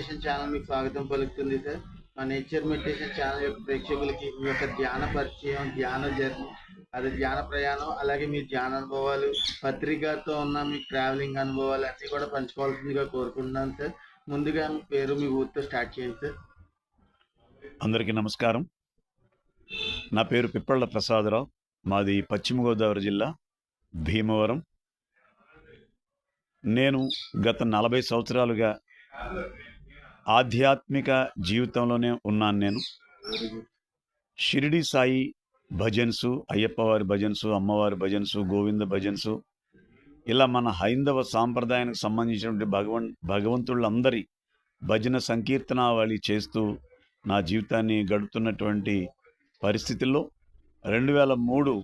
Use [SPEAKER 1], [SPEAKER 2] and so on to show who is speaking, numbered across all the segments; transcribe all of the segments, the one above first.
[SPEAKER 1] Meditation channel మీకు స్వాగతం పలుకుతుంది సార్ మా నేచర్ మెడిటేషన్ ఛానల్ యొక్క ప్రేక్షకులకి మీ యొక్క ధ్యాన పరిచయం ధ్యాన జర్నీ అది ధ్యాన ప్రయాణం అలాగే మీ ధ్యాన అనుభవాలు పత్రికతో ఉన్న మీ ట్రావెలింగ్ అనుభవాలు అన్నీ కూడా పంచుకోవాల్సిందిగా కోరుకుంటున్నాను సార్ ముందుగా మీ పేరు మీ ఊరితో స్టార్ట్ చేయండి సార్
[SPEAKER 2] అందరికీ నమస్కారం. నా పేరు పిప్పళ్ళ ప్రసాదరావు. మాది పశ్చిమ గోదావరి జిల్లా భీమవరం. నేను గత నలభై సంవత్సరాలుగా ఆధ్యాత్మిక జీవితంలోనే ఉన్నాను నేను. షిరిడి సాయి భజన్సు అయ్యప్పవారి భజన్సు అమ్మవారి భజన్సు గోవింద భజన్సు. ఇలా మన హైందవ సాంప్రదాయానికి సంబంధించినటువంటి భగవన్ భగవంతుళ్ళందరి భజన సంకీర్తనావళి చేస్తూ నా జీవితాన్ని గడుపుతున్నటువంటి పరిస్థితుల్లో రెండు వేల మూడు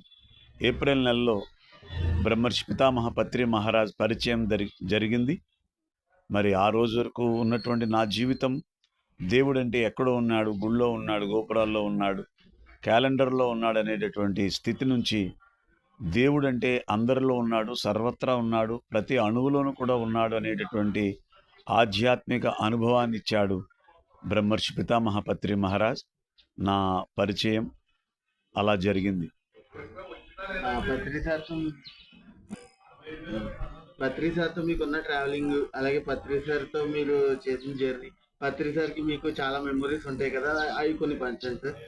[SPEAKER 2] ఏప్రిల్ నెలలో బ్రహ్మర్షి పితామహ పత్రి మహారాజ్ పరిచయం జరి జరిగింది. మరి ఆ రోజు వరకు ఉన్నటువంటి నా జీవితం దేవుడంటే ఎక్కడో ఉన్నాడు గుళ్ళో ఉన్నాడు గోపురాల్లో ఉన్నాడు క్యాలెండర్లో ఉన్నాడు అనేటటువంటి స్థితి నుంచి దేవుడంటే అందరిలో ఉన్నాడు సర్వత్రా ఉన్నాడు ప్రతి అణువులోనూ కూడా ఉన్నాడు అనేటటువంటి ఆధ్యాత్మిక అనుభవాన్ని ఇచ్చాడు బ్రహ్మర్షి పితామహాపత్రి మహారాజ్. నా పరిచయం అలా జరిగింది.
[SPEAKER 1] పత్రి సార్తో మీకున్న ట్రావెలింగ్ అలాగే పత్రి సార్తో మీరు చేసిన జర్నీ పత్రి సార్కి మీకు చాలా మెమరీస్ ఉంటాయి కదా అవి కొన్ని పంచండి సార్.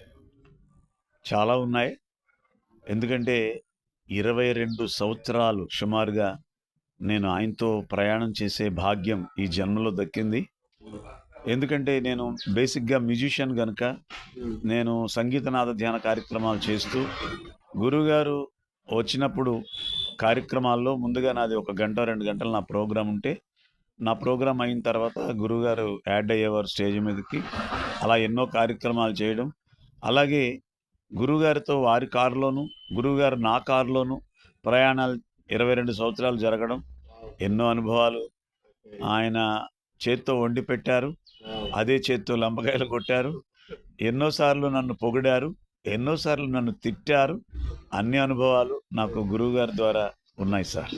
[SPEAKER 2] చాలా ఉన్నాయి. ఎందుకంటే ఇరవై రెండు సంవత్సరాలు సుమారుగా నేను ఆయనతో ప్రయాణం చేసే భాగ్యం ఈ జన్మలో దక్కింది. ఎందుకంటే నేను బేసిక్గా మ్యూజిషియన్ కనుక నేను సంగీతనాథ ధ్యాన కార్యక్రమాలు చేస్తూ గురువుగారు వచ్చినప్పుడు కార్యక్రమాల్లో ముందుగా నాది ఒక గంట రెండు గంటలు నా ప్రోగ్రాం ఉంటే నా ప్రోగ్రాం అయిన తర్వాత గురువుగారు యాడ్ అయ్యేవారు స్టేజ్ మీదకి. అలా ఎన్నో కార్యక్రమాలు చేయడం. అలాగే గురువుగారితో వారి కారులోను గురువుగారు నా కారులోను ప్రయాణాలు ఇరవై రెండు సంవత్సరాలు జరగడం. ఎన్నో అనుభవాలు ఆయన చేత్తో వండి పెట్టారు. అదే చేత్తో లంబకాయలు కొట్టారు. ఎన్నోసార్లు నన్ను పొగిడారు. ఎన్నోసార్లు నన్ను తిట్టారు. అన్ని అనుభవాలు నాకు గురువుగారి ద్వారా ఉన్నాయి సార్.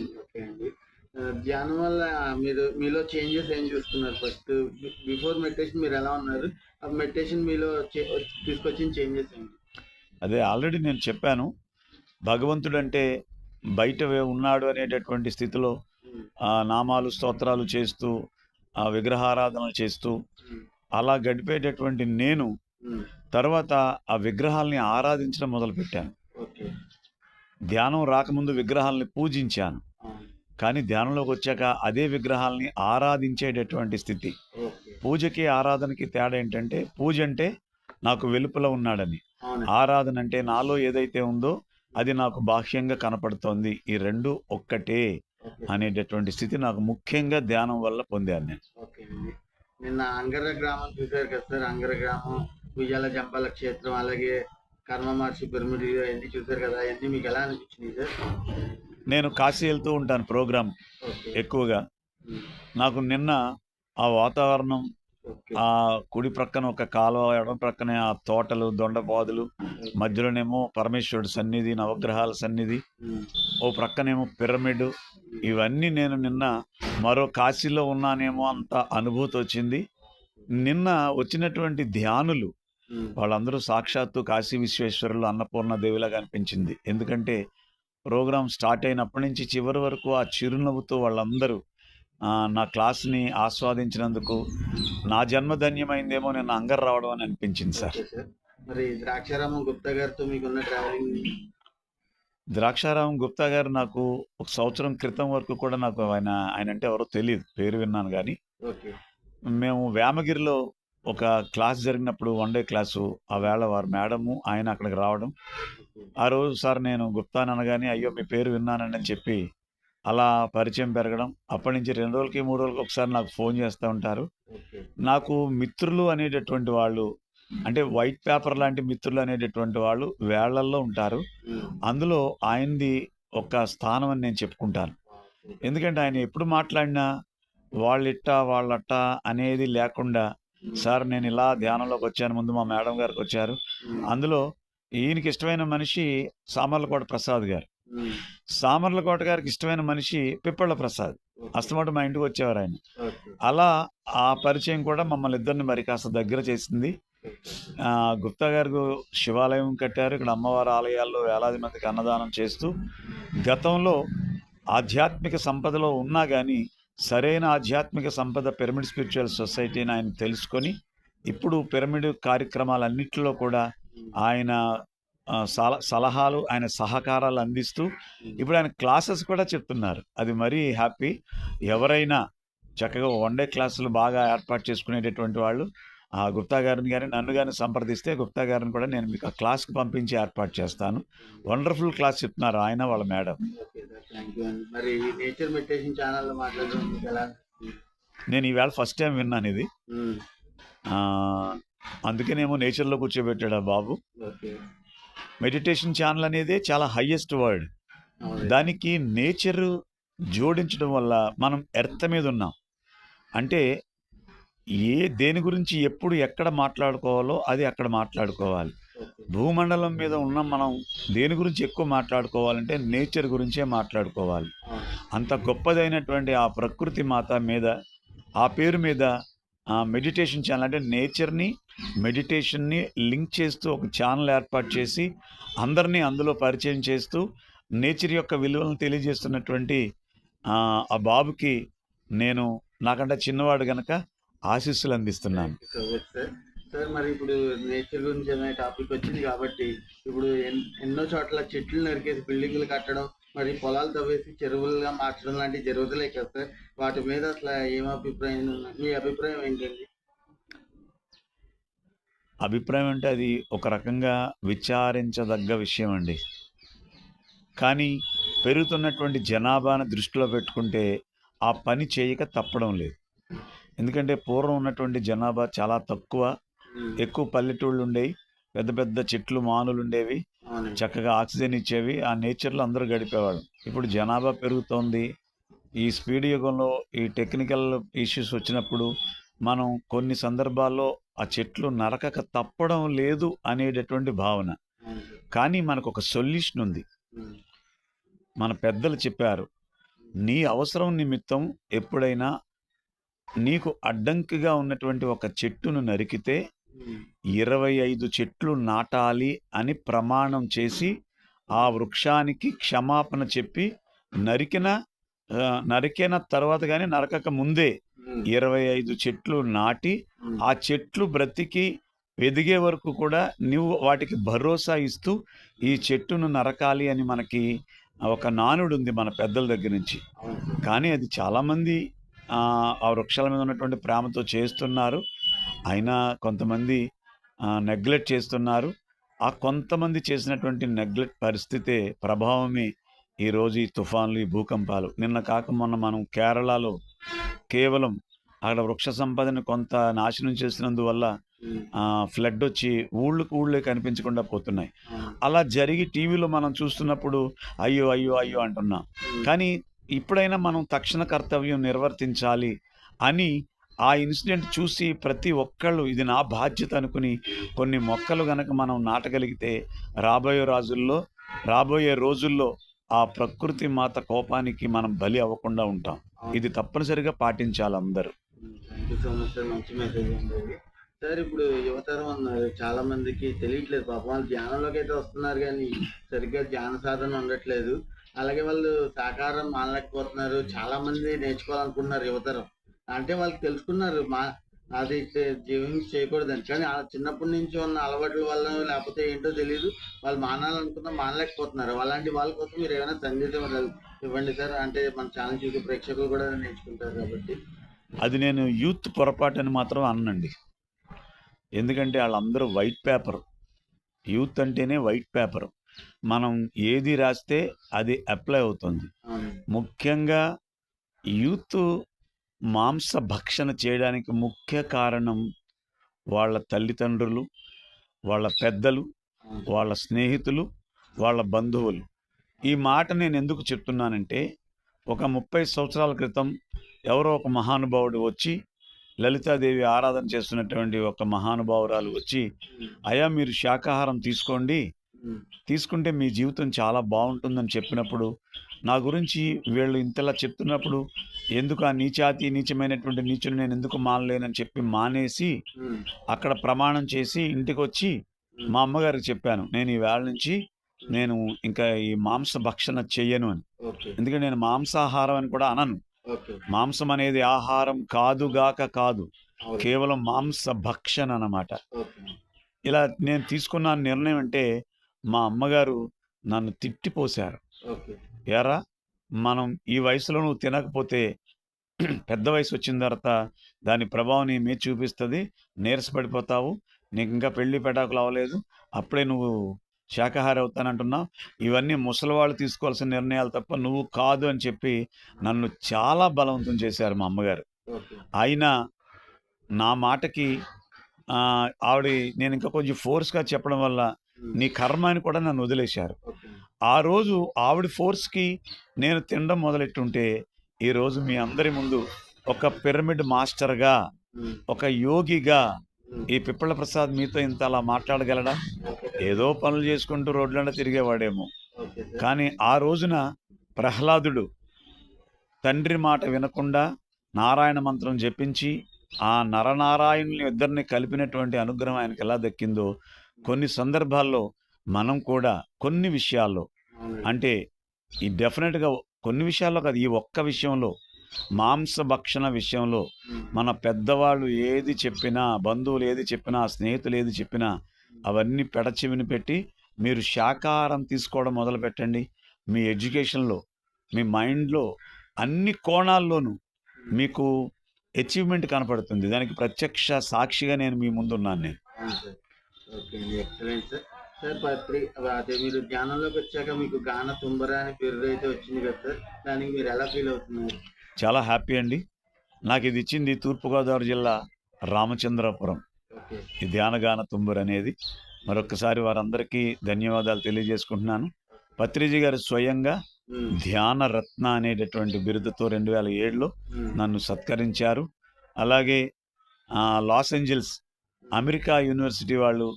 [SPEAKER 1] ధ్యానం వల్ల మీరు మీలో చేంజెస్ ఏం చూస్తున్నారు ఫస్ట్ బిఫోర్ మెడిటేషన్ మీరు ఎలా ఉన్నారు? ఆ మెడిటేషన్ మీలో తీసుకొచ్చిన చేంజెస్ ఏంటి?
[SPEAKER 2] అదే ఆల్రెడీ నేను చెప్పాను. భగవంతుడు అంటే బయట ఉన్నాడు అనేటటువంటి స్థితిలో నామాలు స్తోత్రాలు చేస్తూ ఆ విగ్రహారాధనలు చేస్తూ అలా గడిపేటటువంటి నేను తర్వాత ఆ విగ్రహాల్ని ఆరాధించడం మొదలుపెట్టాను. ధ్యానం రాకముందు విగ్రహాల్ని పూజించాను. కానీ ధ్యానంలోకి వచ్చాక అదే విగ్రహాల్ని ఆరాధించేటటువంటి స్థితి. పూజకి ఆరాధనకి తేడా ఏంటంటే పూజ అంటే నాకు వెలుపల ఉన్నాడని. ఆరాధన అంటే నాలో ఏదైతే ఉందో అది నాకు బాహ్యంగా కనపడుతోంది. ఈ రెండు ఒక్కటే అనేటటువంటి స్థితి నాకు ముఖ్యంగా ధ్యానం వల్ల పొందాను నేను.
[SPEAKER 1] నిన్న అంగర గ్రామం చూశారు కదా సార్ అంగర గ్రామం ఉయ్యాల జంపాల క్షేత్రం అలాగే కర్మ మహర్షి పిరమిడ్ అవన్నీ చూశారు కదా అవన్నీ మీకు ఎలా అనిపించినాయి సార్?
[SPEAKER 2] నేను కాశీ వెళ్తూ ఉంటాను ప్రోగ్రామ్ ఎక్కువగా. నాకు నిన్న ఆ వాతావరణం ఆ కుడి ప్రక్కన ఒక కాలువ ఎడం ప్రక్కనే ఆ తోటలు దొండపాదులు మధ్యలోనేమో పరమేశ్వరుడు సన్నిధి నవగ్రహాల సన్నిధి ఓ ప్రక్కనేమో పిరమిడ్ ఇవన్నీ నేను నిన్న మరో కాశీలో ఉన్నానేమో అంత అనుభూతి వచ్చింది. నిన్న వచ్చినటువంటి ధ్యానులు వాళ్ళందరూ సాక్షాత్తు కాశీ విశ్వేశ్వరులు అన్నపూర్ణ దేవిలాగా అనిపించింది. ఎందుకంటే ప్రోగ్రాం స్టార్ట్ అయినప్పటి నుంచి చివరి వరకు ఆ చిరునవ్వుతో వాళ్ళందరూ నా క్లాస్ని ఆస్వాదించినందుకు నా జన్మధన్యమైందేమో నేను అంగర్ రావడం అని అనిపించింది సార్.
[SPEAKER 1] మరి ద్రాక్షారామం గుప్తా గారితో మీకున్న ట్రావెలింగ్
[SPEAKER 2] ద్రాక్షారామం గుప్తా గారు నాకు ఒక సంవత్సరం క్రితం వరకు కూడా నాకు ఆయన ఆయన అంటే ఎవరో తెలియదు పేరు విన్నాను కానీ. మేము వేమగిరిలో ఒక క్లాస్ జరిగినప్పుడు వన్ డే క్లాసు ఆ వేళ వారు మేడము ఆయన అక్కడికి రావడం. ఆ రోజు సార్ నేను గుప్తానని అనగానే అయ్యో మీ పేరు విన్నానని చెప్పి అలా పరిచయం పెరగడం. అప్పటి నుంచి రెండు రోజులకి మూడు రోజులకి ఒకసారి నాకు ఫోన్ చేస్తూ ఉంటారు. నాకు మిత్రులు అనేటటువంటి వాళ్ళు అంటే వైట్ పేపర్ లాంటి మిత్రులు అనేటటువంటి వాళ్ళు వేళ్ళల్లో ఉంటారు. అందులో ఆయనది ఒక స్థానం అని నేను చెప్పుకుంటాను. ఎందుకంటే ఆయన ఎప్పుడు మాట్లాడినా వాళ్ళిట్ట వాళ్ళట్ట అనేది లేకుండా సార్ నేను ఇలా ధ్యానంలోకి వచ్చాను. ముందు మా మేడం గారికి వచ్చారు. అందులో ఈయనకి ఇష్టమైన మనిషి సామర్లకోట ప్రసాద్ గారు. సామర్లకోట గారికి ఇష్టమైన మనిషి పిప్పళ్ళ ప్రసాద్. అస్తమాట మా ఇంటికి వచ్చేవారు ఆయన. అలా ఆ పరిచయం కూడా మమ్మల్ని ఇద్దరిని మరి కాస్త దగ్గర చేసింది. ఆ, గుప్తా గారు శివాలయం కట్టారు. ఇక్కడ అమ్మవారి ఆలయాల్లో వేలాది మందికి అన్నదానం చేస్తూ గతంలో ఆధ్యాత్మిక సంపదలో ఉన్నా కానీ సరైన ఆధ్యాత్మిక సంపద పిరమిడ్ స్పిరిచువల్ సొసైటీని ఆయన తెలుసుకొని ఇప్పుడు పిరమిడ్ కార్యక్రమాలన్నింటిలో కూడా ఆయన సల- సలహాలు ఆయన సహకారాలు అందిస్తూ ఇప్పుడు ఆయన క్లాసెస్ కూడా చెప్తున్నారు. అది మరీ హ్యాపీ. ఎవరైనా చక్కగా వన్ డే క్లాసులు బాగా ఏర్పాటు చేసుకునేటటువంటి వాళ్ళు ఆ గుప్తా గారిని కానీ నన్ను కానీ సంప్రదిస్తే గుప్తా గారిని కూడా నేను మీకు ఆ క్లాస్కి పంపించి ఏర్పాటు చేస్తాను. వండర్ఫుల్ క్లాస్ చెప్తున్నారు ఆయన వాళ్ళ మేడం.
[SPEAKER 1] మరి నేచర్ మెడిటేషన్ ఛానల్లో మాట్లాడడం
[SPEAKER 2] నేను ఈవేళ ఫస్ట్ టైం విన్నాను ఇది. ఆ, అందుకనేమో నేచర్లో కూర్చోబెట్టాడు బాబు. మెడిటేషన్ ఛానల్ అనేది చాలా హయ్యెస్ట్ వర్డ్. దానికి నేచర్ జోడించడం వల్ల మనం ఎర్త్ మీద ఉన్నాం. అంటే ఏ దేని గురించి ఎప్పుడు ఎక్కడ మాట్లాడుకోవాలో అది అక్కడ మాట్లాడుకోవాలి. భూమండలం మీద ఉన్న మనం దేని గురించి ఎక్కువ మాట్లాడుకోవాలంటే నేచర్ గురించే మాట్లాడుకోవాలి. అంత గొప్పదైనటువంటి ఆ ప్రకృతి మాత మీద ఆ పేరు మీద ఆ మెడిటేషన్ ఛానల్ అంటే నేచర్ని మెడిటేషన్ని లింక్ చేస్తూ ఒక ఛానల్ ఏర్పాటు చేసి అందరినీ అందులో పరిచయం చేస్తూ నేచర్ యొక్క విలువలను తెలియజేస్తున్నటువంటి ఆ ఆ బాబుకి నేను నాకంటే చిన్నవాడు గనక ఆశీస్సులు అందిస్తున్నాను.
[SPEAKER 1] సార్ మరి ఇప్పుడు నేచర్ గురించి అనే టాపిక్ వచ్చింది కాబట్టి ఇప్పుడు ఎన్- ఎన్నో చోట్ల చెట్లు నరికేసి బిల్డింగ్లు కట్టడం మరి పొలాలు తవ్వేసి చెరువులుగా మార్చడం లాంటివి జరుగుతున్నాయి కదా సార్ వాటి మీద అసలు ఏం అభిప్రాయం? మీ అభిప్రాయం ఏంటండి
[SPEAKER 2] అభిప్రాయం అంటే అది ఒక రకంగా విచారించదగ్గ విషయం అండి కానీ పెరుగుతున్నటువంటి జనాభాను దృష్టిలో పెట్టుకుంటే ఆ పని చేయక తప్పడం లేదు ఎందుకంటే పూర్వం ఉన్నటువంటి జనాభా చాలా తక్కువ. ఎక్కువ పల్లెటూళ్ళు ఉండేవి. పెద్ద పెద్ద చెట్లు మానులు ఉండేవి. చక్కగా ఆక్సిజన్ ఇచ్చేవి. ఆ నేచర్లో అందరూ గడిపేవాళ్ళు. ఇప్పుడు జనాభా పెరుగుతోంది. ఈ స్పీడ్ యుగంలో ఈ టెక్నికల్ ఇష్యూస్ వచ్చినప్పుడు మనం కొన్ని సందర్భాల్లో ఆ చెట్లు నరకక తప్పడం లేదు అనేటటువంటి భావన. కానీ మనకు ఒక సొల్యూషన్ ఉంది. మన పెద్దలు చెప్పారు. నీ అవసరం నిమిత్తం ఎప్పుడైనా నీకు అడ్డంకిగా ఉన్నటువంటి ఒక చెట్టును నరికితే
[SPEAKER 1] ఉమ్,
[SPEAKER 2] ఇరవై ఐదు చెట్లు నాటాలి అని ప్రమాణం చేసి ఆ వృక్షానికి క్షమాపణ చెప్పి నరికిన నరికిన తర్వాత కానీ నరకక ముందే
[SPEAKER 1] ఉమ్,
[SPEAKER 2] ఇరవై ఐదు చెట్లు నాటి
[SPEAKER 1] ఉమ్,
[SPEAKER 2] ఆ చెట్లు బ్రతికి ఎదిగే వరకు కూడా నువ్వు వాటికి భరోసా ఇస్తూ ఈ చెట్టును నరకాలి అని మనకి ఒక నానుడు ఉంది మన పెద్దల దగ్గర నుంచి. కానీ అది చాలామంది ఆ వృక్షాల మీద ఉన్నటువంటి ప్రేమతో చేస్తున్నారు. అయినా కొంతమంది నెగ్లెక్ట్ చేస్తున్నారు. ఆ కొంతమంది చేసినటువంటి నెగ్లెక్ట్ పరిస్థితే ప్రభావమే ఈరోజు ఈ తుఫాన్లు ఈ భూకంపాలు. నిన్న కాక మొన్న మనం కేరళలో కేవలం అక్కడ వృక్ష సంపదని కొంత నాశనం చేసినందువల్ల ఫ్లడ్ వచ్చి ఊళ్ళకు ఊళ్ళే కనిపించకుండా పోతున్నాయి. అలా జరిగి టీవీలో మనం చూస్తున్నప్పుడు అయ్యో అయ్యో అయ్యో అంటున్నాం. కానీ ఇప్పుడైనా మనం తక్షణ కర్తవ్యం నిర్వర్తించాలి అని ఆ ఇన్సిడెంట్ చూసి ప్రతి ఒక్కళ్ళు ఇది నా బాధ్యత అనుకుని కొన్ని మొక్కలు గనక మనం నాటగలిగితే రాబోయే రాజుల్లో రాబోయే రోజుల్లో ఆ ప్రకృతి మాత కోపానికి మనం బలి అవ్వకుండా ఉంటాం. ఇది తప్పనిసరిగా పాటించాలి అందరూ.
[SPEAKER 1] సార్. మంచి మెసేజ్ సార్ ఇప్పుడు యువతరం ఉన్నారు చాలా మందికి తెలియట్లేదు. పాపం వాళ్ళు ధ్యానంలోకి అయితే వస్తున్నారు కానీ సరిగ్గా ధ్యాన సాధన ఉండట్లేదు. అలాగే వాళ్ళు సహకారం మానలేకపోతున్నారు. చాలా మంది నేర్చుకోవాలనుకుంటున్నారు యువతరం. అంటే వాళ్ళు తెలుసుకున్నారు మా అది జీవించి చేయకూడదని. కానీ చిన్నప్పటి నుంచి ఉన్న అలవాట్ల వల్ల లేకపోతే ఏంటో తెలియదు వాళ్ళు మానాలనుకున్నా మానలేకపోతున్నారు. అలాంటి వాళ్ళ కోసం మీరు ఏమైనా సందేశం ఇవ్వండి సార్. అంటే మన ఛానల్ చూసే ప్రేక్షకులు కూడా నేర్చుకుంటారు కాబట్టి.
[SPEAKER 2] అది నేను యూత్ పొరపాటు అని మాత్రం అన్నండి. ఎందుకంటే వాళ్ళందరూ వైట్ పేపర్. యూత్ అంటేనే వైట్ పేపర్. మనం ఏది రాస్తే అది అప్లై అవుతుంది. ముఖ్యంగా యూత్ మాంస భక్షణ చేయడానికి ముఖ్య కారణం వాళ్ళ తల్లిదండ్రులు వాళ్ళ పెద్దలు వాళ్ళ స్నేహితులు వాళ్ళ బంధువులు. ఈ మాట నేను ఎందుకు చెప్తున్నానంటే ఒక ముప్పై సంవత్సరాల క్రితం ఎవరో ఒక మహానుభావుడు వచ్చి లలితాదేవి ఆరాధన చేస్తున్నటువంటి ఒక మహానుభావురాలు వచ్చి అయ్యా మీరు శాకాహారం తీసుకోండి తీసుకుంటే మీ జీవితం చాలా బాగుంటుందని చెప్పినప్పుడు నా గురించి వీళ్ళు ఇంతలా చెప్తున్నప్పుడు ఎందుకు ఆ నీచాతి నీచమైనటువంటి నీచులు నేను ఎందుకు మానలేనని చెప్పి మానేసి అక్కడ ప్రమాణం చేసి ఇంటికి వచ్చి మా అమ్మగారికి చెప్పాను నేను ఈ వేళ నుంచి నేను ఇంకా ఈ మాంస భక్షణ చెయ్యను అని. ఎందుకంటే నేను మాంసాహారం అని కూడా అనను. మాంసం అనేది ఆహారం కాదుగాక కాదు. కేవలం మాంస భక్షణ అన్నమాట. ఇలా నేను తీసుకున్న నిర్ణయం అంటే మా అమ్మగారు నన్ను తిట్టిపోశారు ఏరా మనం ఈ వయసులో నువ్వు తినకపోతే పెద్ద వయసు వచ్చిన తర్వాత దాని ప్రభావం నీ మీద చూపిస్తుంది నీరసపడిపోతావు నీకు ఇంకా పెళ్ళి పెటాకులు అవ్వలేదు అప్పుడే నువ్వు శాకాహారి అవుతానంటున్నావు. ఇవన్నీ ముసలివాళ్ళు తీసుకోవాల్సిన నిర్ణయాలు తప్ప నువ్వు కాదు అని చెప్పి నన్ను చాలా బలవంతం చేశారు మా అమ్మగారు. అయినా నా మాటకి ఆవిడ నేను ఇంకా కొంచెం ఫోర్స్గా చెప్పడం వల్ల నీ కర్మ అని కూడా నన్ను వదిలేశారు. ఆ రోజు ఆవిడ ఫోర్స్కి నేను తినడం మొదలెట్టుంటే ఈ రోజు మీ అందరి ముందు ఒక పిరమిడ్ మాస్టర్గా ఒక యోగిగా ఈ పిప్పల ప్రసాద్ మీతో ఇంత అలా మాట్లాడగలడా? ఏదో పనులు చేసుకుంటూ రోడ్లన్నా తిరిగేవాడేమో. కానీ ఆ రోజున ప్రహ్లాదుడు తండ్రి మాట వినకుండా నారాయణ మంత్రం జపించి ఆ నరనారాయణుని ఇద్దరిని కలిపినటువంటి అనుగ్రహం ఆయనకి ఎలా దక్కిందో కొన్ని సందర్భాల్లో మనం కూడా కొన్ని విషయాల్లో. అంటే ఈ డెఫినెట్గా కొన్ని విషయాల్లో కాదు ఈ ఒక్క విషయంలో మాంసభక్షణ విషయంలో మన పెద్దవాళ్ళు ఏది చెప్పినా బంధువులు ఏది చెప్పినా స్నేహితులు ఏది చెప్పినా అవన్నీ పెడచెవిని పెట్టి మీరు శాకాహారం తీసుకోవడం మొదలు పెట్టండి. మీ ఎడ్యుకేషన్లో మీ మైండ్లో అన్ని కోణాల్లోనూ మీకు అచీవ్మెంట్ కనపడుతుంది. దానికి ప్రత్యక్ష సాక్షిగా నేను మీ ముందున్నాను నేను.
[SPEAKER 1] ఓకే అండి ఎక్సలెంట్ సార్ సార్ పత్రి అదే మీరు ధ్యానంలోకి వచ్చాక మీకు గాన తుంబర అని పేరు అయితే వచ్చింది కదా సార్. దానికి మీరు ఎలా ఫీల్ అవుతున్నారు?
[SPEAKER 2] చాలా హ్యాపీ అండి. నాకు ఇది ఇచ్చింది తూర్పుగోదావరి జిల్లా రామచంద్రపురం. ఈ ధ్యానగాన తుంబురు అనేది మరొకసారి వారందరికీ ధన్యవాదాలు తెలియజేసుకుంటున్నాను. పత్రిజీ గారు స్వయంగా ధ్యాన రత్న అనేటటువంటి బిరుదుతో రెండు వేల ఏడులో నన్ను సత్కరించారు. అలాగే లాస్ ఏంజల్స్ అమెరికా యూనివర్సిటీ వాళ్ళు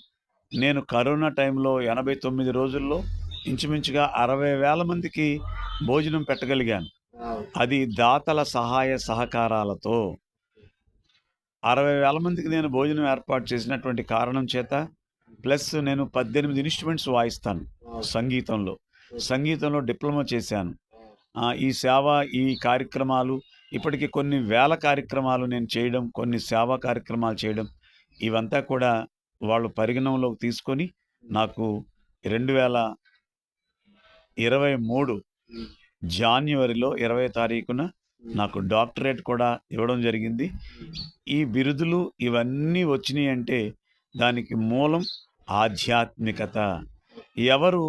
[SPEAKER 2] నేను కరోనా టైంలో ఎనభై తొమ్మిది రోజుల్లో ఇంచుమించుగా అరవై వేల మందికి భోజనం పెట్టగలిగాను. అది దాతల సహాయ సహకారాలతో. అరవై వేల మందికి నేను భోజనం ఏర్పాటు చేసినటువంటి కారణం చేత ప్లస్ నేను పద్దెనిమిది ఇన్స్ట్రుమెంట్స్ వాయిస్తాను సంగీతంలో. సంగీతంలో డిప్లొమా చేశాను. ఈ సేవ ఈ కార్యక్రమాలు ఇప్పటికి కొన్ని వేల కార్యక్రమాలు నేను చేయడం కొన్ని సేవా కార్యక్రమాలు చేయడం ఇవంతా కూడా వాళ్ళు పరిగణనలోకి తీసుకొని నాకు రెండు వేల ఇరవై మూడు జాన్యువరిలో ఇరవై తారీఖున నాకు డాక్టరేట్ కూడా ఇవ్వడం జరిగింది. ఈ బిరుదులు ఇవన్నీ వచ్చినాయి అంటే దానికి మూలం ఆధ్యాత్మికత. ఎవరు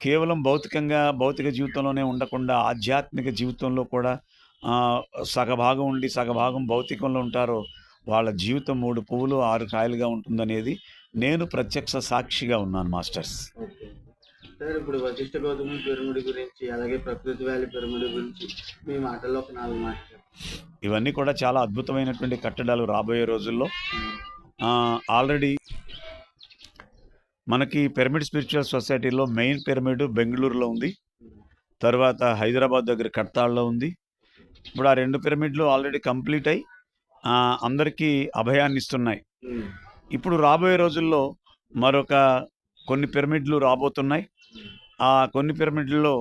[SPEAKER 2] కేవలం భౌతికంగా భౌతిక జీవితంలోనే ఉండకుండా ఆధ్యాత్మిక జీవితంలో కూడా సగభాగం ఉండి సగభాగం భౌతికంలో ఉంటారో వాళ్ళ జీవితం మూడు పువ్వులు ఆరు కాయలుగా ఉంటుందనేది నేను ప్రత్యక్ష సాక్షిగా ఉన్నాను మాస్టర్స్.
[SPEAKER 1] సార్ ఇప్పుడు వశిష్ఠ గౌతమి పిరమిడ్ గురించి అలాగే ప్రకృతి వ్యాలీ పిరమిడ్ గురించి మీ మాటల్లో ఒక నాలుగు మాటలు.
[SPEAKER 2] ఇవన్నీ కూడా చాలా అద్భుతమైనటువంటి కట్టడాలు రాబోయే రోజుల్లో. ఆల్రెడీ మనకి పిరమిడ్ స్పిరిచువల్ సొసైటీలో మెయిన్ పిరమిడ్ బెంగళూరులో ఉంది. తర్వాత హైదరాబాద్ దగ్గర కట్తాళ్ళలో ఉంది. ఇప్పుడు ఆ రెండు పిరమిడ్లు ఆల్రెడీ కంప్లీట్ అయి ఆ, అందరికీ అభయాన్ని ఇస్తున్నాయి ఇప్పుడు రాబోయే రోజుల్లో మరొక కొన్ని పిరమిడ్లు రాబోతున్నాయి. ఆ కొన్ని పిరమిడ్లలో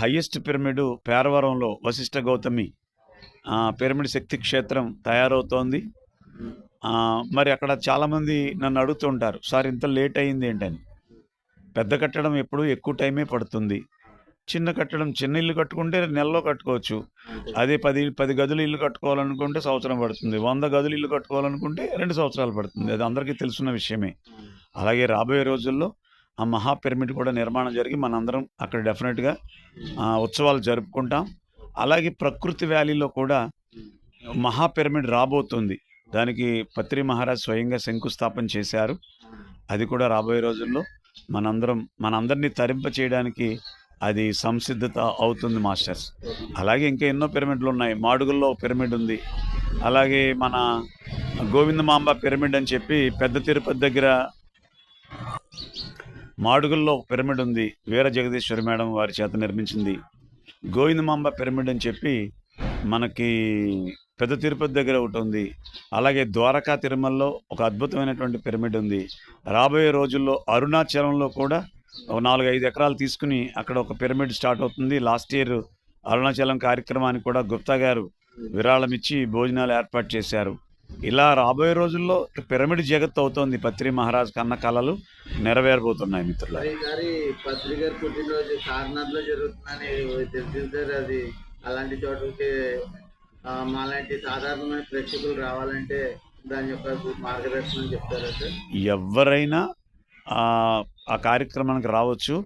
[SPEAKER 2] హయ్యెస్ట్ పిరమిడ్ పేరవరంలో వశిష్ఠ గౌతమి పిరమిడ్ శక్తి క్షేత్రం తయారవుతోంది. మరి అక్కడ చాలామంది నన్ను అడుగుతుంటారు సార్ ఇంత లేట్ అయింది ఏంటని? పెద్ద కట్టడం ఎప్పుడు ఎక్కువ టైమే పడుతుంది. చిన్న కట్టడం చిన్న ఇల్లు కట్టుకుంటే నెలలో కట్టుకోవచ్చు. అదే పది పది గదులు ఇల్లు కట్టుకోవాలనుకుంటే సంవత్సరం పడుతుంది. వంద గదులు ఇల్లు కట్టుకోవాలనుకుంటే రెండు సంవత్సరాలు పడుతుంది. అది అందరికీ తెలుసున్న విషయమే. అలాగే రాబోయే రోజుల్లో ఆ మహా పిరమిడ్ కూడా నిర్మాణం జరిగి మనందరం అక్కడ డెఫినెట్గా ఆ, ఉత్సవాలు జరుపుకుంటాం. అలాగే ప్రకృతి వ్యాలీలో కూడా మహా పిరమిడ్ రాబోతుంది. దానికి పత్రి మహారాజ్ స్వయంగా శంకుస్థాపన చేశారు. అది కూడా రాబోయే రోజుల్లో మనందరం మనందరినీ తరింప చేయడానికి అది సంసిద్ధత అవుతుంది మాస్టర్స్. అలాగే ఇంకా ఎన్నో పిరమిడ్లు ఉన్నాయి. మాడుగుల్లో పిరమిడ్ ఉంది. అలాగే మన గోవిందమాంబ పిరమిడ్ అని చెప్పి పెద్ద తిరుపతి దగ్గర మాడుగుల్లో పిరమిడ్ ఉంది. వీర జగదీశ్వరి మేడం వారి చేత నిర్మించింది. గోవిందమాంబ పిరమిడ్ అని చెప్పి మనకి పెద్ద తిరుపతి దగ్గర ఒకటి ఉంది. అలాగే ద్వారకా తిరుమలలో ఒక అద్భుతమైనటువంటి పిరమిడ్ ఉంది. రాబోయే రోజుల్లో అరుణాచలంలో కూడా ఒక నాలుగు ఐదు ఎకరాలు తీసుకుని అక్కడ ఒక పిరమిడ్ స్టార్ట్ అవుతుంది. లాస్ట్ ఇయర్ అరుణాచలం కార్యక్రమానికి కూడా గుప్తా గారు విరాళం ఇచ్చి భోజనాలు ఏర్పాటు చేశారు. ఇలా రాబోయే రోజుల్లో పిరమిడ్ జగత్ అవుతోంది పత్రి మహారాజ్ కన్న కళలు నెరవేరబోతున్నాయి మిత్రులు
[SPEAKER 1] గారి పుట్టినరోజు జరుగుతుందని తెలిసింది సార్ అది. అలాంటి చోట్లకి ఆ, మాలాంటి సాధారణమైన ప్రేక్షకులు రావాలంటే దాని యొక్క మార్గదర్శనం చెప్తారా సార్?
[SPEAKER 2] ఎవరైనా ఆ కార్యక్రమానికి రావచ్చు.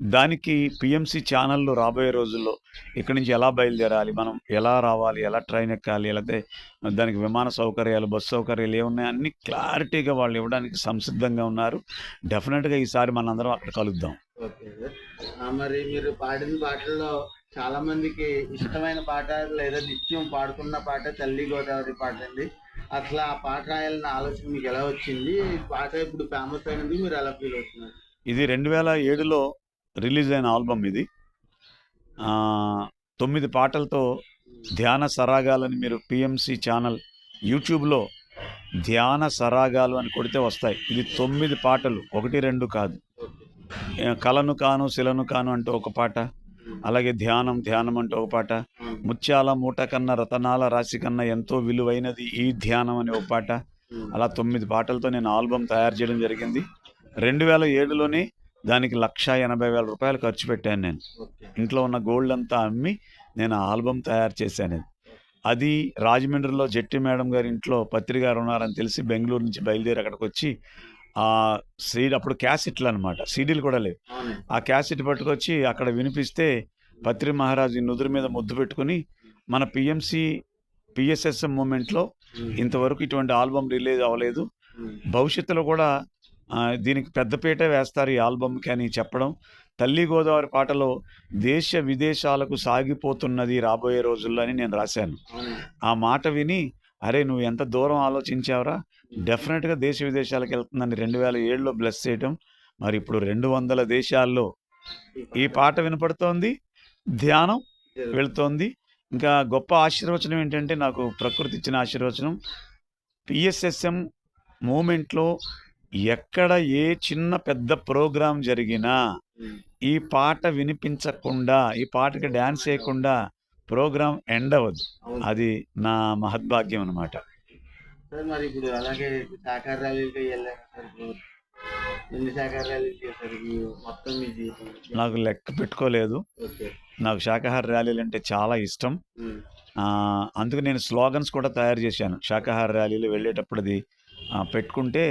[SPEAKER 2] దానికి పిఎంసి ఛానళ్ళు రాబోయే రోజుల్లో ఇక్కడి నుంచి ఎలా బయలుదేరాలి? మనం ఎలా రావాలి? ఎలా ట్రైన్ ఎక్కాలి? లేకపోతే దానికి విమాన సౌకర్యాలు బస్సు సౌకర్యాలు ఏమున్నాయి? అన్ని క్లారిటీగా వాళ్ళు ఇవ్వడానికి సంసిద్ధంగా ఉన్నారు. డెఫినెట్గా ఈసారి మనందరం అక్కడ కలుద్దాం.
[SPEAKER 1] ఓకే మరి మీరు పాడిన పాటల్లో చాలా మందికి ఇష్టమైన పాట లేదా నిత్యం పాడుకున్న పాట తల్లి గోదావరి పాట అండి. అట్లా ఆ పాట రాయాలన్న ఆలోచన మీకు ఎలా వచ్చింది? పాట ఇప్పుడు ఫేమస్ అయినది మీరు ఎలా ఫీల్ అవుతున్నారు?
[SPEAKER 2] ఇది రెండు వేల ఏడులో రిలీజ్ అయిన ఆల్బమ్ ఇది. తొమ్మిది పాటలతో ధ్యాన సరాగాలని మీరు పిఎంసి ఛానల్ యూట్యూబ్లో ధ్యాన సరాగాలు అని కొడితే వస్తాయి. ఇది తొమ్మిది పాటలు ఒకటి రెండు కాదు. కలను కాను శిలను కాను అంటూ ఒక పాట అలాగే ధ్యానం ధ్యానం అంటూ ఒక పాట ముత్యాల మూట కన్నా రతనాల రాశి కన్నా ఎంతో విలువైనది ఈ ధ్యానం అనే ఒక పాట. అలా తొమ్మిది పాటలతో నేను ఆల్బమ్ తయారు చేయడం జరిగింది. రెండు వేల ఏడులోనే దానికి లక్ష ఎనభై వేల రూపాయలు ఖర్చు పెట్టాను నేను. ఇంట్లో ఉన్న గోల్డ్ అంతా అమ్మి నేను ఆ ఆల్బమ్ తయారు చేశాను అది రాజమండ్రిలో జట్టి మేడం గారి ఇంట్లో పత్రి గారు ఉన్నారని తెలిసి బెంగళూరు నుంచి బయలుదేరి అక్కడికి వచ్చి ఆ సీడ్ అప్పుడు క్యాసెట్లు అనమాట సీడీలు కూడా లేవు. ఆ క్యాసెట్ పట్టుకొచ్చి అక్కడ వినిపిస్తే పత్రి మహారాజు నుదురు మీద ముద్దు పెట్టుకుని మన పిఎంసి పిఎస్ఎస్ఎం మూమెంట్లో ఇంతవరకు ఇటువంటి ఆల్బమ్ రిలీజ్ అవ్వలేదు. భవిష్యత్తులో కూడా దీనికి పెద్దపీట వేస్తారు ఈ ఆల్బమ్కి అని చెప్పడం. తల్లి గోదావరి పాటలో దేశ విదేశాలకు సాగిపోతున్నది రాబోయే రోజుల్లో అని నేను రాశాను. ఆ మాట విని అరే నువ్వు ఎంత దూరం ఆలోచించావురా? డెఫినెట్గా దేశ విదేశాలకు వెళ్తుందని రెండు వేల ఏడులో బ్లెస్ చేయటం. మరి ఇప్పుడు రెండు వందల దేశాల్లో ఈ పాట వినపడుతోంది ధ్యానం వెళుతోంది. ఇంకా గొప్ప ఆశీర్వచనం ఏంటంటే నాకు ప్రకృతి ఇచ్చిన ఆశీర్వచనం. పిఎస్ఎస్ఎం మూమెంట్లో ఎక్కడ ఏ చిన్న పెద్ద ప్రోగ్రాం జరిగినా ఈ పాట వినిపించకుండా ఈ పాటకి డ్యాన్స్ చేయకుండా ప్రోగ్రాం ఎండ్ అవ్వదు. అది నా మహద్భాగ్యం అనమాట
[SPEAKER 1] సార్ మరి ఇప్పుడు అలాగే శాఖాహార ర్యాలీలకి వెళ్ళారు సార్ ఇప్పుడు? ఎన్ని శాఖాహార ర్యాలీలు చేశారు మీ మొత్తం మీ జీవితం
[SPEAKER 2] నాకు లెక్క పెట్టుకోలేదు. నాకు శాకాహార ర్యాలీలు అంటే చాలా ఇష్టం. అందుకు నేను స్లోగన్స్ కూడా తయారు చేశాను. శాకాహార ర్యాలీలు వెళ్ళేటప్పుడు అది పెట్టుకుంటే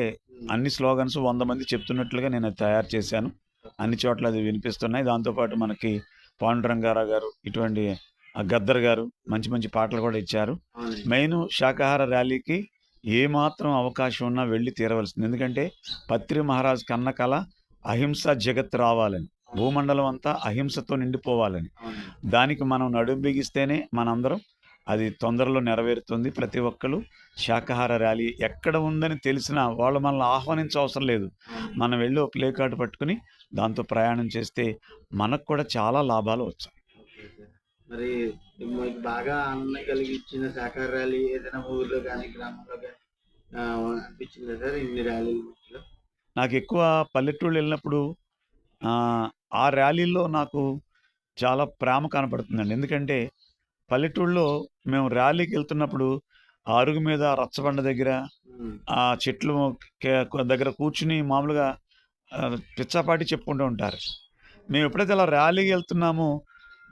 [SPEAKER 2] అన్ని స్లోగన్స్ వంద మంది చెప్తున్నట్లుగా నేను తయారు చేశాను. అన్ని చోట్ల అది వినిపిస్తున్నాయి. దాంతోపాటు మనకి పాండురంగారావు గారు ఇటువంటి గద్దర్ గారు మంచి మంచి పాటలు కూడా ఇచ్చారు. మెయిన్ శాకాహార ర్యాలీకి ఏమాత్రం అవకాశం ఉన్నా వెళ్ళి తీరవలసింది. ఎందుకంటే పత్రి మహారాజ్ కన్న కళ అహింస జగత్ రావాలని భూమండలం అంతా అహింసతో నిండిపోవాలని. దానికి మనం నడుం బిగిస్తేనే మనందరం అది తొందరలో నెరవేరుతుంది ప్రతి ఒక్కరు శాకాహార ర్యాలీ ఎక్కడ ఉందని తెలిసినా వాళ్ళు మనల్ని ఆహ్వానించవసరం లేదు. మనం వెళ్ళి ఒక ప్లే కార్డు పట్టుకుని దాంతో ప్రయాణం చేస్తే మనకు కూడా చాలా లాభాలు వచ్చాయి.
[SPEAKER 1] మరి మీకు బాగా ఆనందం కలిగించిన శాఖాహార ర్యాలీ ఏదైనా ఊర్లో కానీ గ్రామంలో కానీ అనిపించిందా సార్ ఇన్ని ర్యాలీల
[SPEAKER 2] నాకు ఎక్కువ పల్లెటూళ్ళు వెళ్ళినప్పుడు ఆ, ఆ ర్యాలీల్లో నాకు చాలా ప్రేమ కనపడుతుందండి ఎందుకంటే పల్లెటూళ్ళలో మేము ర్యాలీకి వెళ్తున్నప్పుడు ఆ అరుగు మీద రచ్చబండ దగ్గర ఆ చెట్లు దగ్గర కూర్చుని మామూలుగా పిచ్చాపాటి చెప్పుకుంటూ ఉంటారు. మేము ఎప్పుడైతే అలా ర్యాలీకి వెళ్తున్నామో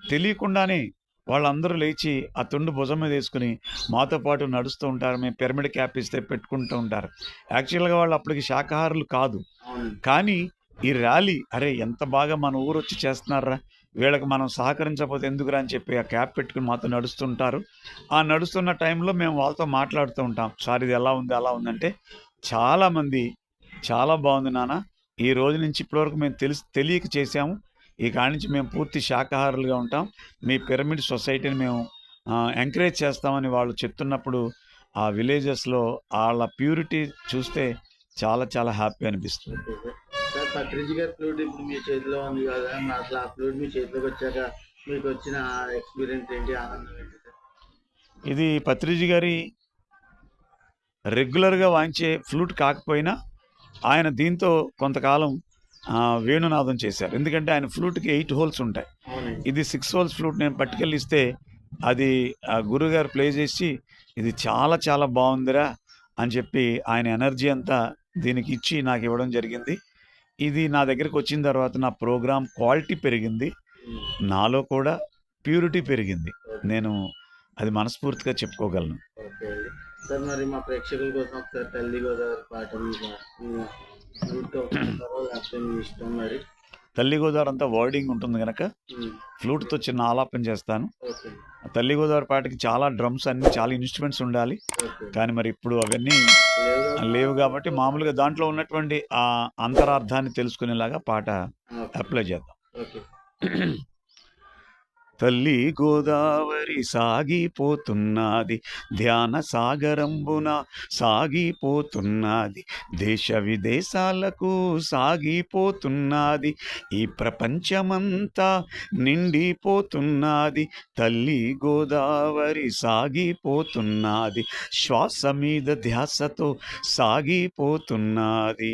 [SPEAKER 2] తెలియకుండానే వాళ్ళందరూ లేచి ఆ తుండు భుజం మీద వేసుకుని మాతో పాటు నడుస్తూ ఉంటారు. మేము పిరమిడ్ క్యాప్ ఇస్తే పెట్టుకుంటూ ఉంటారు. యాక్చువల్గా వాళ్ళు అప్పటికి శాకాహారులు కాదు. కానీ ఈ ర్యాలీ అరే ఎంత బాగా మన ఊరు వచ్చి చేస్తున్నారా? వీళ్ళకి మనం సహకరించకపోతే ఎందుకురా అని చెప్పి ఆ క్యాప్ పెట్టుకుని మాతో నడుస్తుంటారు. ఆ నడుస్తున్న టైంలో మేము వాళ్ళతో మాట్లాడుతూ ఉంటాం. సార్ ఇది ఎలా ఉంది? అలా ఉందంటే చాలామంది చాలా బాగుంది నాన్న. ఈ రోజు నుంచి ఇప్పటివరకు మేము తెలిసి తెలియక చేసాము ఈ కాడి నుంచి మేము పూర్తి శాకాహారులుగా ఉంటాం. మీ పిరమిడ్ సొసైటీని మేము ఎంకరేజ్ చేస్తామని వాళ్ళు చెప్తున్నప్పుడు ఆ విలేజెస్లో వాళ్ళ ప్యూరిటీ చూస్తే చాలా చాలా హ్యాపీ అనిపిస్తుంది.
[SPEAKER 1] పత్రిజీ గారి ఫ్లూట్ ఇప్పుడు మీ చేతిలో ఉంది కదా అసలు ఆ ఫ్లూట్ మీ చేతిలోకి వచ్చాక మీకు వచ్చిన ఎక్స్పీరియన్స్ ఏంటి ఆనందం ఏంటి
[SPEAKER 2] ఇది పత్రిజీ గారి రెగ్యులర్గా వాయించే ఫ్లూట్ కాకపోయినా ఆయన దీంతో కొంతకాలం వేణునాదం చేశారు. ఎందుకంటే ఆయన ఫ్లూట్కి ఎయిట్ హోల్స్ ఉంటాయి. ఇది సిక్స్ హోల్స్ ఫ్లూట్ నేను పట్టుకెళ్ళి ఇస్తే అది ఆ గురుగారు ప్లే చేసి ఇది చాలా చాలా బాగుందిరా అని చెప్పి ఆయన ఎనర్జీ అంతా దీనికి ఇచ్చి నాకు ఇవ్వడం జరిగింది. ఇది నా దగ్గరికి వచ్చిన తర్వాత నా ప్రోగ్రామ్ క్వాలిటీ పెరిగింది నాలో కూడా ప్యూరిటీ పెరిగింది నేను అది మనస్ఫూర్తిగా చెప్పుకోగలను
[SPEAKER 1] సార్ మరి మా ప్రేక్షకుల కోసం ఒకసారి తల్లి గోదావరి పాట మీద ఫ్లూట్తో పాడతారో లేకపోతే మీ ఇష్టం మరి
[SPEAKER 2] తల్లి గోదావరి అంతా వర్డింగ్ ఉంటుంది కనుక ఫ్లూట్తో చిన్న ఆలాపన చేస్తాను. తల్లి గోదావరి పాటకి చాలా డ్రమ్స్ అన్ని చాలా ఇన్స్ట్రుమెంట్స్ ఉండాలి. కానీ మరి ఇప్పుడు అవన్నీ లేవు కాబట్టి మామూలుగా దాంట్లో ఉన్నటువంటి ఆ అంతరార్థాన్ని తెలుసుకునేలాగా పాట అప్లై చేద్దాం. తల్లి గోదావరి సాగిపోతున్నది ధ్యాన సాగరంబున సాగిపోతున్నది దేశ విదేశాలకు సాగిపోతున్నది ఈ ప్రపంచమంతా నిండిపోతున్నది తల్లి గోదావరి సాగిపోతున్నది శ్వాస మీద ధ్యాసతో సాగిపోతున్నది.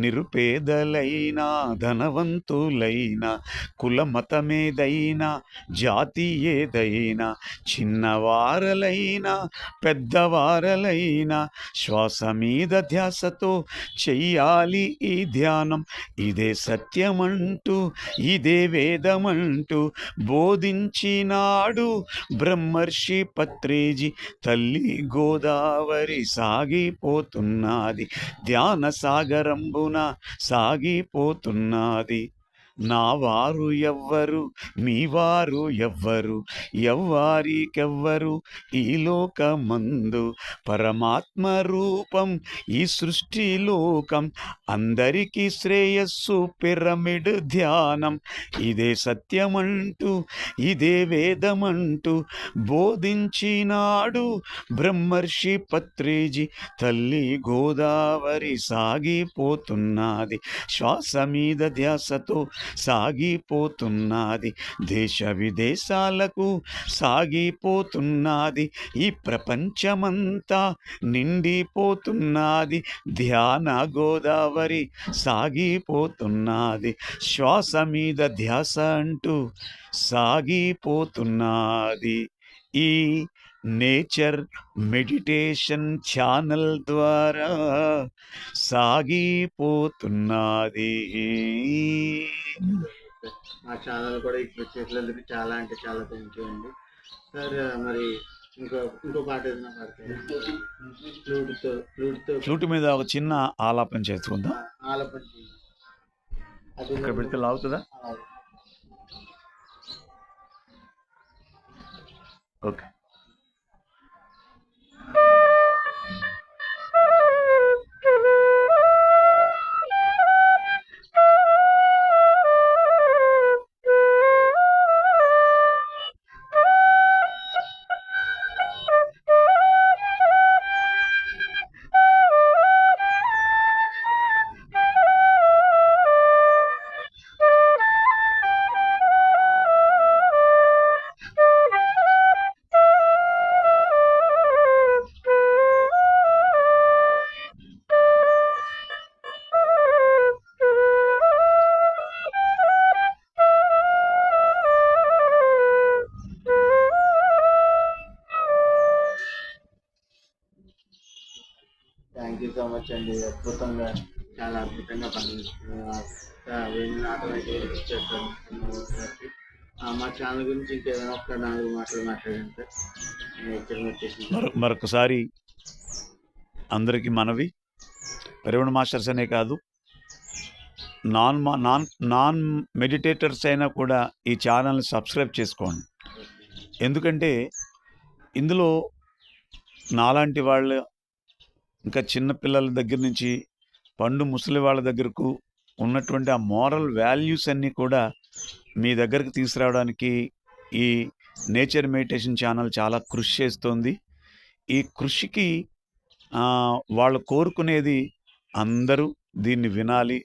[SPEAKER 2] నిరుపేదలైనా ధనవంతులైనా కుల మతమేదైనా జాతి ఏదైనా చిన్నవారలైనా పెద్దవారలైనా శ్వాస మీద ధ్యాసతో చెయ్యాలి ఈ ధ్యానం. ఇదే సత్యమంటూ ఇదే వేదమంటూ బోధించినాడు బ్రహ్మర్షి పత్రేజీ. తల్లి గోదావరి సాగిపోతున్నది. ధ్యాన సాగరంబున సాగిపోతున్నది. నా వారు ఎవ్వరు మీ వారు ఎవ్వరు ఎవ్వారికెవ్వరు ఈ లోకమందు పరమాత్మ రూపం ఈ సృష్టి లోకం అందరికీ శ్రేయస్సు పిరమిడ్ ధ్యానం. ఇదే సత్యమంటూ ఇదే వేదమంటూ బోధించినాడు బ్రహ్మర్షి పత్రిజీ. తల్లి గోదావరి సాగిపోతున్నది శ్వాస మీద ధ్యాసతో సాగిపోతున్నది దేశ విదేశాలకు సాగిపోతున్నది ఈ ప్రపంచమంతా నిండిపోతున్నది ధ్యాన గోదావరి సాగిపోతున్నది శ్వాస మీద ధ్యాస అంటూ సాగిపోతున్నది ఈ నేచర్ మెడిటేషన్ ఛానల్ ద్వారా సాగిపోతున్నది.
[SPEAKER 1] మా ఛానల్ కూడా ఇప్పుడు చేసినందుకు చాలా అంటే చాలా థ్యాంక్ యూ అండి. సార్ మరి ఇంకో ఇంకో పాట ఏదైనా ఫ్లూట్తో ఫ్లూట్తో.
[SPEAKER 2] ఫ్లూట్ మీద ఒక చిన్న ఆలాపన చేసుకుందాం
[SPEAKER 1] ఆలపంచి అది
[SPEAKER 2] ఇక్కడ పెడితే లాగుతుందా ఓకే.
[SPEAKER 1] అండి అద్భుతంగా చాలా అద్భుతంగా చేస్తాను మా ఛానల్ గురించి ఇంకేదైనా ఒక్క నాలుగు మాటలు మాట్లాడండి
[SPEAKER 2] మరొకసారి అందరికీ మనవి. పెరవణ మాస్టర్స్ అనే కాదు నాన్ మా నాన్ నాన్ మెడిటేటర్స్ అయినా కూడా ఈ ఛానల్ని సబ్స్క్రైబ్ చేసుకోండి. ఎందుకంటే ఇందులో నాలాంటి వాళ్ళ ఇంకా చిన్నపిల్లల దగ్గర నుంచి పండు ముసలి వాళ్ళ దగ్గరకు ఉన్నటువంటి ఆ మోరల్ వాల్యూస్ అన్నీ కూడా మీ దగ్గరికి తీసుకురావడానికి ఈ నేచర్ మెడిటేషన్ ఛానల్ చాలా కృషి చేస్తోంది. ఈ కృషికి వాళ్ళు కోరుకునేది అందరూ దీన్ని వినాలి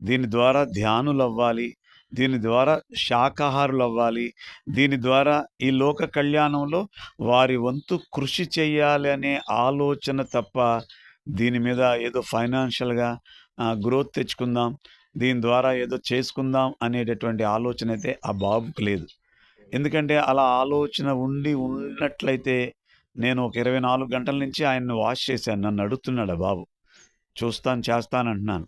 [SPEAKER 2] దీని ద్వారా ధ్యానులు అవ్వాలి దీని ద్వారా శాకాహారులు అవ్వాలి దీని ద్వారా ఈ లోక కళ్యాణంలో వారి వంతు కృషి చేయాలి అనే ఆలోచన తప్ప దీని మీద ఏదో ఫైనాన్షియల్గా గ్రోత్ తెచ్చుకుందాం దీని ద్వారా ఏదో చేసుకుందాం అనేటటువంటి ఆలోచన అయితే ఆ బాబుకి లేదు. ఎందుకంటే అలా ఆలోచన ఉండి ఉన్నట్లయితే నేను ఒక ఇరవై నాలుగు గంటల నుంచి ఆయన్ని వాష్ చేశాను. నన్ను అడుగుతున్నాడు ఆ బాబు. చూస్తాను చేస్తాను అంటున్నాను.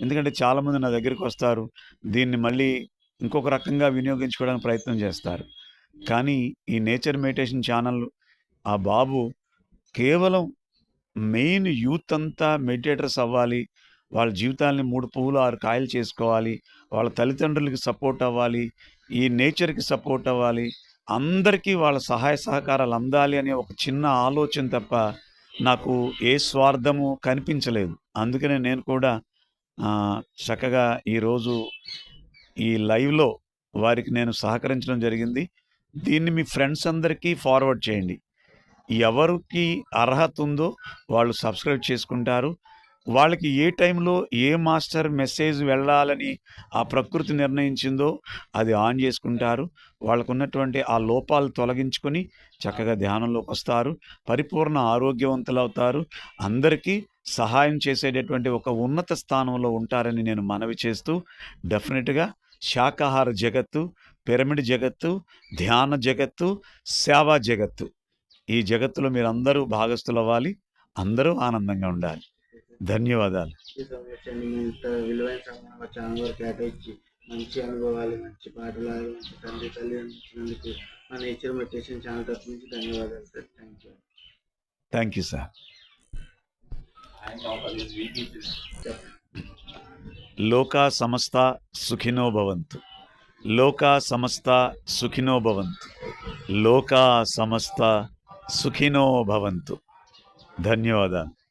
[SPEAKER 2] ఎందుకంటే చాలామంది నా దగ్గరికి వస్తారు. దీన్ని మళ్ళీ ఇంకొక రకంగా వినియోగించుకోవడానికి ప్రయత్నం చేస్తారు. కానీ ఈ నేచర్ మెడిటేషన్ ఛానల్ ఆ బాబు కేవలం మెయిన్ యూత్ అంతా మెడిటేటర్స్ అవ్వాలి. వాళ్ళ జీవితాన్ని మూడు పువ్వులు ఆరు కాయలు చేసుకోవాలి. వాళ్ళ తల్లిదండ్రులకి సపోర్ట్ అవ్వాలి. ఈ నేచర్కి సపోర్ట్ అవ్వాలి. అందరికీ వాళ్ళ సహాయ సహకారాలు అందాలి అనే ఒక చిన్న ఆలోచన తప్ప నాకు ఏ స్వార్థము కనిపించలేదు. అందుకనే నేను కూడా చక్కగా ఈరోజు ఈ లైవ్లో వారికి నేను సహకరించడం జరిగింది. దీన్ని మీ ఫ్రెండ్స్ అందరికీ ఫార్వర్డ్ చేయండి. ఎవరికి అర్హత ఉందో వాళ్ళు సబ్స్క్రైబ్ చేసుకుంటారు. వాళ్ళకి ఏ టైంలో ఏ మాస్టర్ మెసేజ్ వెళ్ళాలని ఆ ప్రకృతి నిర్ణయించిందో అది ఆన్ చేసుకుంటారు. వాళ్ళకు ఉన్నటువంటి ఆ లోపాలు తొలగించుకొని చక్కగా ధ్యానంలోకి వస్తారు. పరిపూర్ణ ఆరోగ్యవంతులు అవుతారు అందరికీ సహాయం చేసేటటువంటి ఒక ఉన్నత స్థానంలో ఉంటారని నేను మనవి చేస్తూ డెఫినెట్గా శాకాహార జగత్తు పిరమిడ్ జగత్తు ధ్యాన జగత్తు సేవా జగత్తు. ఈ జగత్తులో మీరు అందరూ భాగస్థులు అవ్వాలి అందరూ ఆనందంగా ఉండాలి. ధన్యవాదాలు.
[SPEAKER 1] మంచి అనుభవాలు మంచి పాటలు మంచి తండ్రి తల్లి అందించినందుకు మా నేచర్ మెడిటేషన్ ఛానల్ తరఫు నుంచి ధన్యవాదాలు sir thank you
[SPEAKER 2] thank you sir. లోకా సమస్త సుఖినో భవంతు. లోకా సమస్త సుఖినో భవంతు. లోకా సమస్త సుఖినో భవంతు. ధన్యవాదాలు.